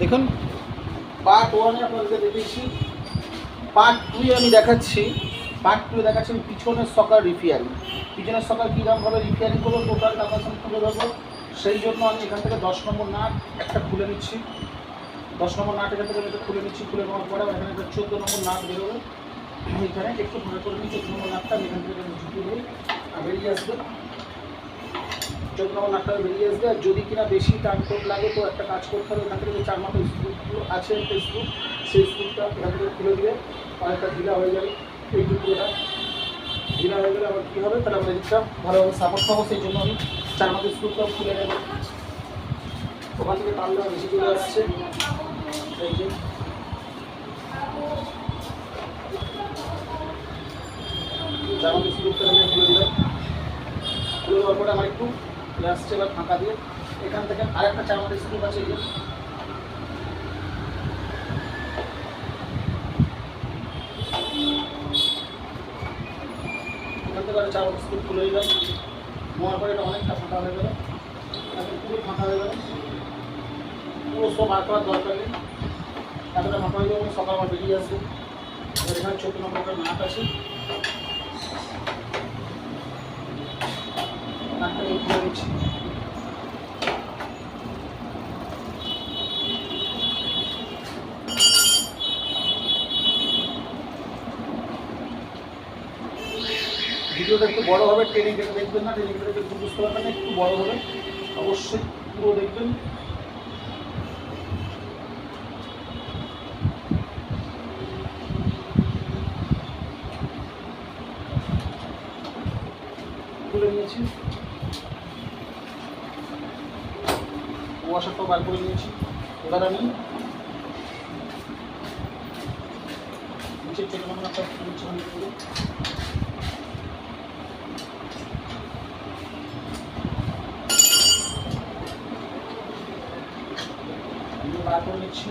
দেখুন পার্ট ওয়ানে আপনাদেরকে দেখেছি পার্ট টুয়ে আমি দেখাচ্ছি। পার্ট টুয়ে দেখাচ্ছি আমি পিছনের সকার রিপেয়ারিং পিছনের সকার কীরকমভাবে রিপেয়ারিং করব টোটাল টাকা সব তুলে ধরবো। সেই জন্য আমি এখান থেকে দশ নম্বর নাট একটা খুলে নিচ্ছি। দশ নম্বর নাট এখান থেকে আমি খুলে নিচ্ছি। খুলে নেওয়ার পরে এখানে একটা চোদ্দ নম্বর নাট বেরোবে। এখানে একটু ভালো করে নিই, চোদ্দ নম্বর নাটটা আমি এখান থেকে ঢুকিয়ে দিই আর বেরিয়ে আসবে। নম্বর নাটটা বেরিয়ে আসবে। আর যদি কিনা বেশি টান কোট লাগে, তো একটা কাজ করতে হবে। এখান থেকে চার মাথা স্ক্রুগুলো আছে স্ক্রু সেই স্ক্রুটা এখান থেকে খুলে দিলে অনেকটা ঢিলা হয়ে যাবে এই টুকরোটা। ঢিলা হয়ে গেলে আবার কী হবে? তাহলে আমরা এদিকটা ভালোভাবে সাপোর্ট পাবো সেই জন্য আমি চার মাথা স্ক্রুটা খুলে নেব। ওখান থেকে টানলে বেশি চলে আসছে। এই যে। চার মাথা স্ক্রুটা আমি খুলে দিলাম। খুলে দেওয়ার পরে আমার একটু আসছে এবার ফাঁকা দিয়ে এখান থেকে আরেকটা চার মাথা স্ক্রু আছে এখান থেকে চার মাথা স্ক্রু খুলে দিলাম। নেওয়ার পরে এটা অনেকটা ফাঁকা হয়ে গেল। এখন পুরো ফাঁকা হয়ে গেল। পুরো সব আর করার দরকার নেই। এতটা ফাঁকা হয়ে যাবে সকাল আমার বেরিয়ে আসবে। এবার এখানে ছোটো নম্বর একটা আছে। নাটটা আমি ভিডিওটা একটু বড় হবে যেটা দেখবেন না ট্রেনিংটা একটু বুঝতে পারবেন, একটু বড় হবে। অবশ্যই পুরো দেখবেন খুলে নিয়েছি ওয়াশারটাও বার করে নিয়েছি। এবার আমি নিচের বার করে নিচ্ছি।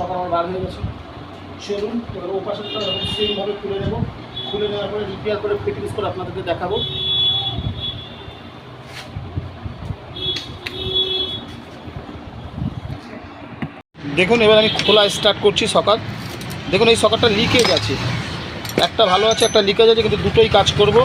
সকাল আমার বার হয়ে গেছে। চলুন এবার ও এরকম সেমভাবে খুলে নেব। খুলে নেওয়ার পরে রিপেয়ার করে ফিটিংস করে আপনাদেরকে দেখাবো। দেখুন, এবার আমি খোলা স্টার্ট করছি সকাল। দেখুন, এই সকালটা লিকেজ আছে। একটা ভালো আছে, একটা লিকেজ আছে, কিন্তু দুটোই কাজ করব।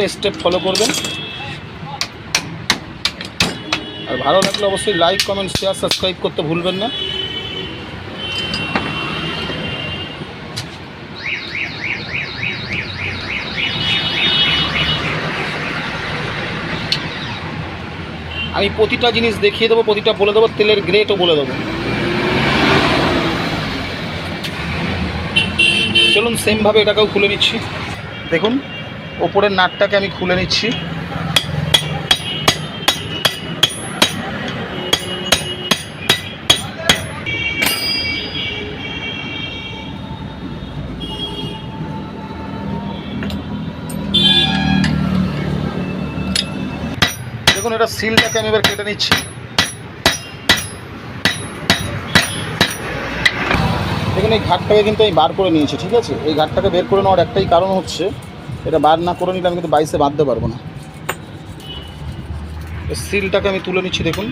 প্রতিটা স্টেপ ফলো করবেন। আর ভালো লাগলে অবশ্যই লাইক কমেন্ট শেয়ার সাবস্ক্রাইব করতে ভুলবেন না। আমি প্রতিটা জিনিস দেখিয়ে দেবো, প্রতিটা বলে দেবো, তেলের গ্রেটও বলে দেবো। চলুন সেমভাবে এটাকেও খুলে নিচ্ছি। দেখুন ওপরের নাটটাকে আমি খুলে নিচ্ছি। দেখুন, এটা সিলটাকে আমি এবার কেটে নিচ্ছি। দেখুন, এই ঘাটটাকে কিন্তু আমি বার করে নিয়েছি, ঠিক আছে? এই ঘাটটাকে বের করে নেওয়ার একটাই কারণ হচ্ছে এটা বার না করে নিলে আমি কিন্তু বাইসে বাঁধতে পারব না। সিলটাকে আমি তুলে নিচ্ছি, দেখুন।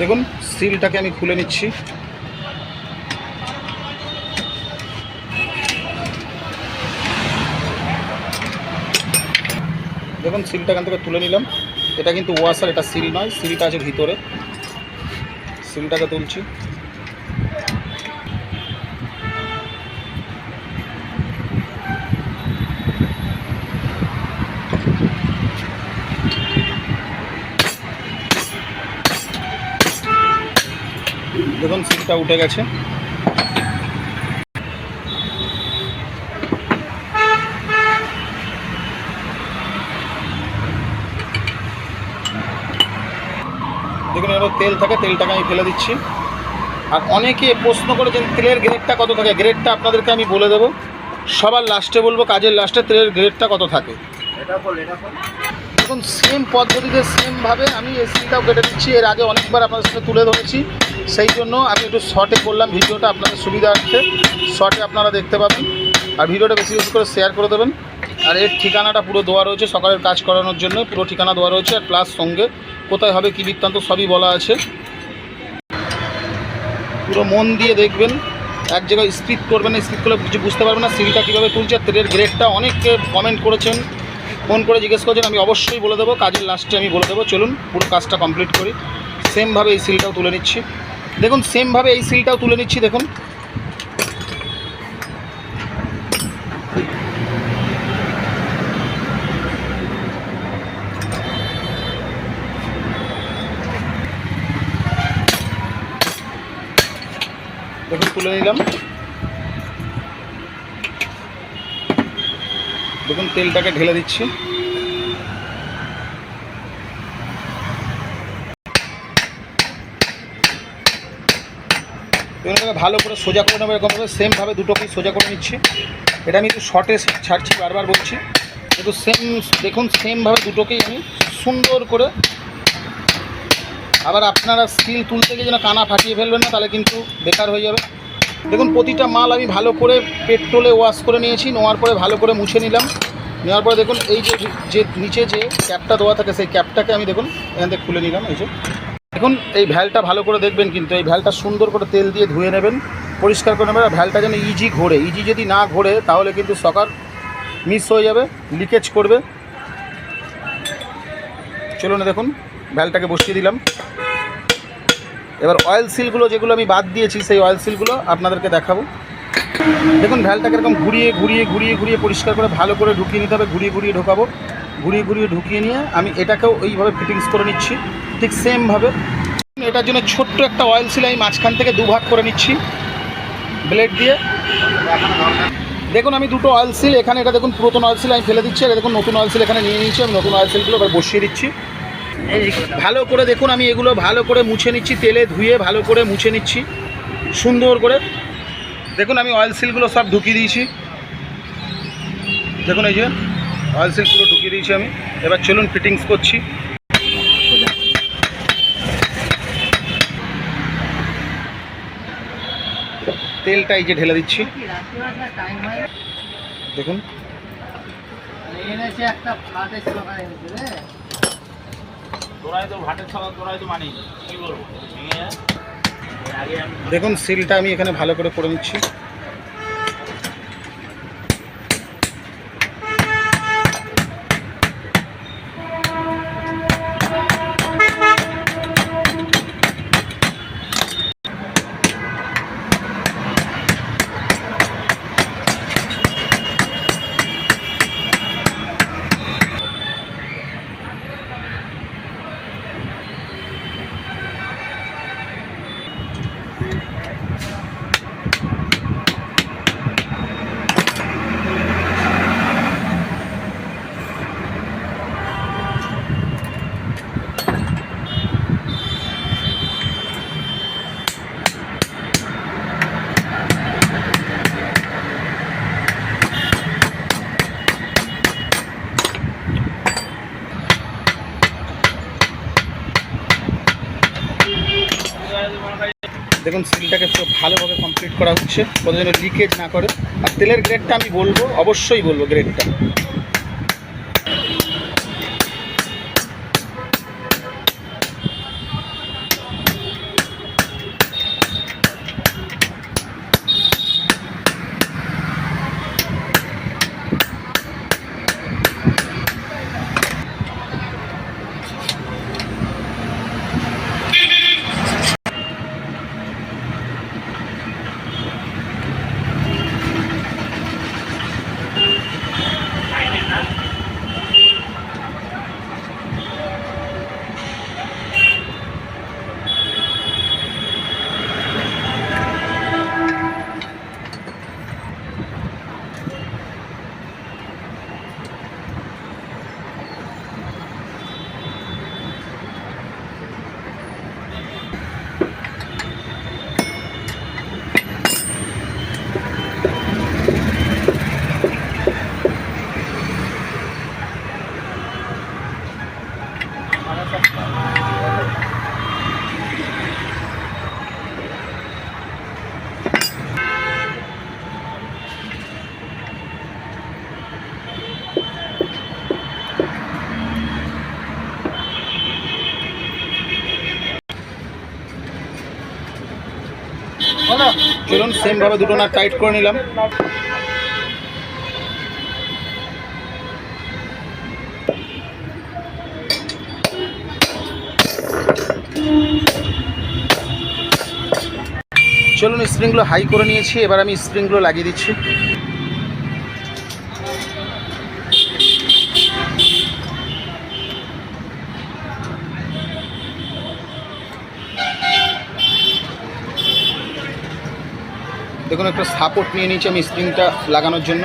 দেখুন, সিলটাকে আমি খুলে নিচ্ছি। দেখুন সিলটা এখান থেকে তুলে নিলাম। এটা কিন্তু ওয়াশার এটা সিল নয়, সিলটা আছে ভিতরে। সিলটাকে তুলছি। দেখুন, সিলটা উঠে গেছে দেখুন এর তেল থাকে তেলটাকে আমি ফেলে দিচ্ছি। আর অনেকে প্রশ্ন করেছেন, তেলের গ্রেডটা কত থাকে? গ্রেডটা আপনাদেরকে আমি বলে দেবো। সবার লাস্টে বলব, কাজের লাস্টে তেলের গ্রেডটা কত থাকে? দেখুন সেম পদ্ধতিতে সেমভাবে আমি এসিটাও কেটে দিচ্ছি। এর আগে অনেকবার আপনাদের সাথে তুলে ধরেছি। সেই জন্য আমি একটু শর্টে করলাম। ভিডিওটা আপনাদের সুবিধার্থে শর্টে আপনারা দেখতে পাবেন। আর ভিডিওটা বেশি বেশি করে শেয়ার করে দেবেন। আর এর ঠিকানাটা পুরো দেওয়া রয়েছে সকালের কাজ করানোর জন্য পুরো ঠিকানা দেওয়া রয়েছে। আর প্লাস সঙ্গে কোথায় হবে, কী বৃত্তান্ত, সবই বলা আছে। পুরো মন দিয়ে দেখবেন, এক জায়গায় স্পিড করবেন স্পিড করলে কিছু বুঝতে পারবেন না সিলটা কীভাবে তুলছে তেলের গ্রেডটা অনেকে কমেন্ট করেছেন, ফোন করে জিজ্ঞেস করছেন, আমি অবশ্যই বলে দেবো, কাজের লাস্টে আমি বলে দেবো, চলুন পুরো কাজটা কমপ্লিট করি। সেমভাবে এই সিলটাও তুলে নিচ্ছি। দেখুন সেমভাবে এই সিলটাও তুলে নিচ্ছি, দেখুন দেখুন তুলে নিলাম। দেখুন, তেলটাকে ঢেলে দিচ্ছি। ভালো করে সোজা করে নেব এরকমভাবে সেমভাবে দুটোকেই সোজা করে নিচ্ছি। এটা আমি একটু শর্টে ছাড়ছি, বারবার বলছি। কিন্তু সেম দেখুন সেমভাবে দুটোকেই আমি সুন্দর করে আবার আপনারা স্টিল তুলতে গিয়ে যেন কানা ফাটিয়ে ফেলবেন না, তাহলে কিন্তু বেকার হয়ে যাবে। দেখুন, প্রতিটা মাল আমি ভালো করে পেট্রোলে ওয়াশ করে নিয়েছি, নেওয়ার পরে ভালো করে মুছে নিলাম। নেওয়ার পরে দেখুন, এই যে যে নিচে যে ক্যাপটা দেওয়া থাকে, সেই ক্যাপটাকে আমি দেখুন, এখান থেকে খুলে নিলাম, এই যে। দেখুন, এই ভ্যালটা ভালো করে দেখবেন কিন্তু, এই ভ্যালটা সুন্দর করে তেল দিয়ে ধুয়ে নেবেন, পরিষ্কার করে নেবেন, আর ভ্যালটা যেন ইজি ঘোরে। ইজি যদি না ঘোরে, তাহলে কিন্তু সকার মিস হয়ে যাবে লিকেজ করবে। চলুন দেখুন, ভ্যালটাকে বসিয়ে দিলাম। এবার অয়েল সিলগুলো যেগুলো আমি বাদ দিয়েছি, সেই অয়েল সিলগুলো আপনাদেরকে দেখাবো। দেখুন, ভ্যালটাকে এরকম ঘুরিয়ে ঘুরিয়ে ঘুরিয়ে ঘুরিয়ে পরিষ্কার করে, ভালো করে ঢুকিয়ে নিতে হবে, ঘুরিয়ে ঘুরিয়ে ঢোকাবো। ঘুরিয়ে ঘুরিয়ে ঢুকিয়ে নিয়ে আমি এটাকেও ওইভাবে ফিটিংস করে নিচ্ছি, ঠিক সেমভাবে এটার জন্য ছোট্ট একটা অয়েল সিল আমি মাঝখান থেকে দুভাগ করে নিচ্ছি ব্লেড দিয়ে। দেখুন, আমি দুটো অয়েল সিল এখানে এটা দেখুন পুরাতন অয়েল সিল আমি ফেলে দিচ্ছি এটা দেখুন নতুন অয়েল সিল এখানে নিয়ে নিয়েছি, আমি নতুন অয়েল সিলগুলো এবার বসিয়ে দিচ্ছি। ভালো করে দেখুন, আমি এগুলো ভালো করে মুছে নিচ্ছি, তেলে ধুয়ে ভালো করে মুছে নিচ্ছি, সুন্দর করে। দেখুন, আমি অয়েল সিলগুলো সব ঢুকিয়ে দিয়েছি। দেখুন, এই যে অয়েল সিল পুরো ঢুকিয়ে দিয়েছি আমি। এবার চলুন ফিটিংস করছি। তেলটা এই যে ঢেলে দিচ্ছি। দেখুন। ভাটের দেখুন সিলটা আমি এখানে ভালো করে করে নিচ্ছি দেখুন সিলটাকে পুরো কমপ্লিট করা হচ্ছে যেন লিকেজ না করে। আর তেলের গ্রেডটা আমি বলব, অবশ্যই বলব গ্রেডটা চলুন সেমভাবে দুটো নাট টাইট করে নিলাম। চলুন স্প্রিংগুলো হাই করে নিয়েছি, এবার আমি স্প্রিংগুলো লাগিয়ে দিচ্ছি। দেখুন একটা সাপোর্ট নিয়ে নিয়েছি আমি স্প্রিংটা লাগানোর জন্য।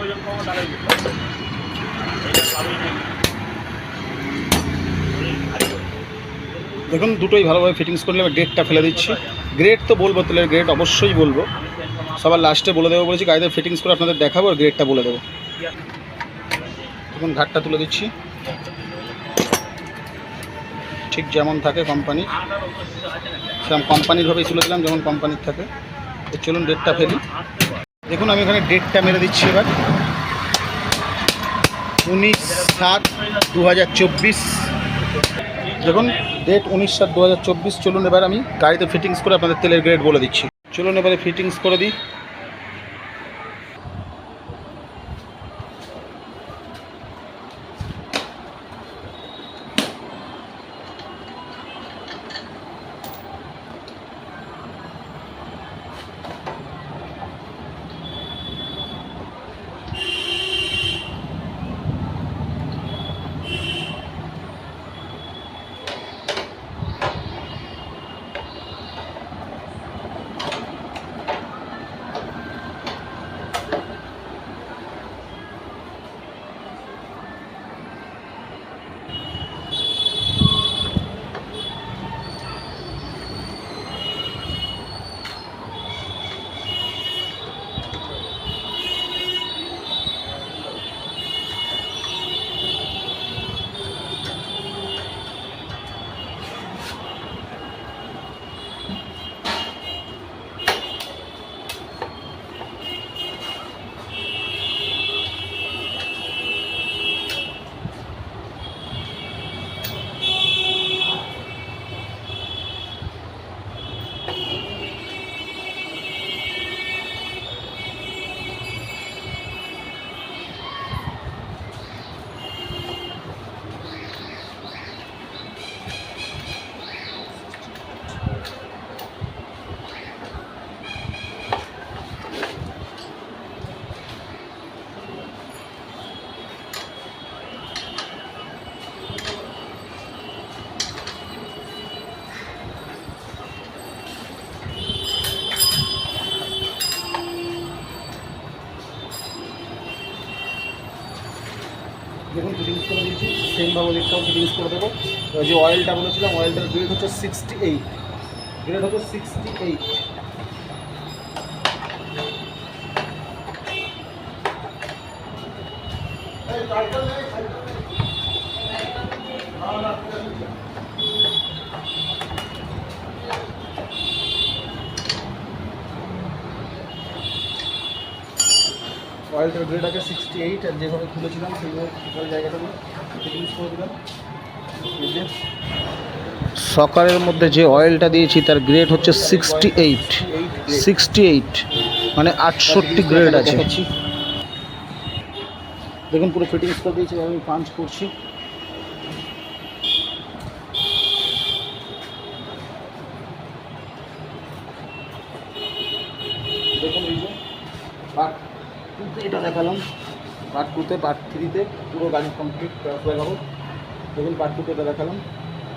ওজন তাহলে দেখুন, দুটোই ভালোভাবে ফিটিংস করলে আমি গ্রেডটা ফেলে দিচ্ছি। গ্রেড তো বলব তেলের গ্রেড অবশ্যই বলব। সবার লাস্টে বলে দেবো, বলেছি গাড়িতে ফিটিংস করে আপনাদের দেখাবো, আর গ্রেডটা বলে দেবো। দেখুন, ঘাটটা তুলে দিচ্ছি। ঠিক যেমন থাকে কোম্পানি সেরকম কোম্পানিরভাবেই তুলে দিলাম, যেমন কোম্পানির থাকে। চলুন ডেটটা ফেলি। দেখুন, আমি এখানে ডেটটা মেরে দিচ্ছি এবার। উনিশ সাত দু দেখুন ডেট উনিশ সাত দু চলুন এবার আমি গাড়িতে ফিটিংস করে আপনাদের তেলের গ্রেড বলে দিচ্ছি। চলুন এবারে ফিটিংস করে দিই। সেমভাবে ওদিকটাও ফিটিংস করে দেবো। যে অয়েলটা বলেছিলাম অয়েলটার গ্রেড হচ্ছে সিক্সটি এইট গ্রেড হচ্ছে সিক্সটি এইট অয়েলটার গ্রেড আছে সিক্সটি এইট আর যেভাবে খুলেছিলাম, সেইভাবে জায়গাটা সকারের মধ্যে যে অয়েলটা দিয়েছি তার গ্রেড হচ্ছে সিক্সটি এইট সিক্সটি এইট মানে আটষট্টি গ্রেড আছে। দেখুন পুরো ফিটিংস করে দিয়েছি আমি পাঞ্চ করছি। দেখুন এই যে পার্ট এটা দেখালাম। পার্ট টুতে পার্ট থ্রিতে পুরো গাড়ি কমপ্লিট দেখাবো দেখুন পার্ট টুতে এটা দেখালাম।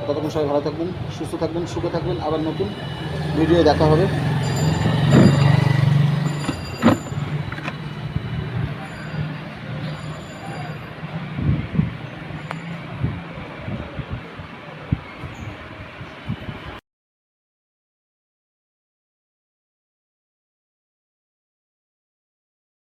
ততক্ষণ সবাই ভালো থাকবেন, সুস্থ থাকবেন, সুখে থাকবেন, আবার নতুন ভিডিও দেখা হবে।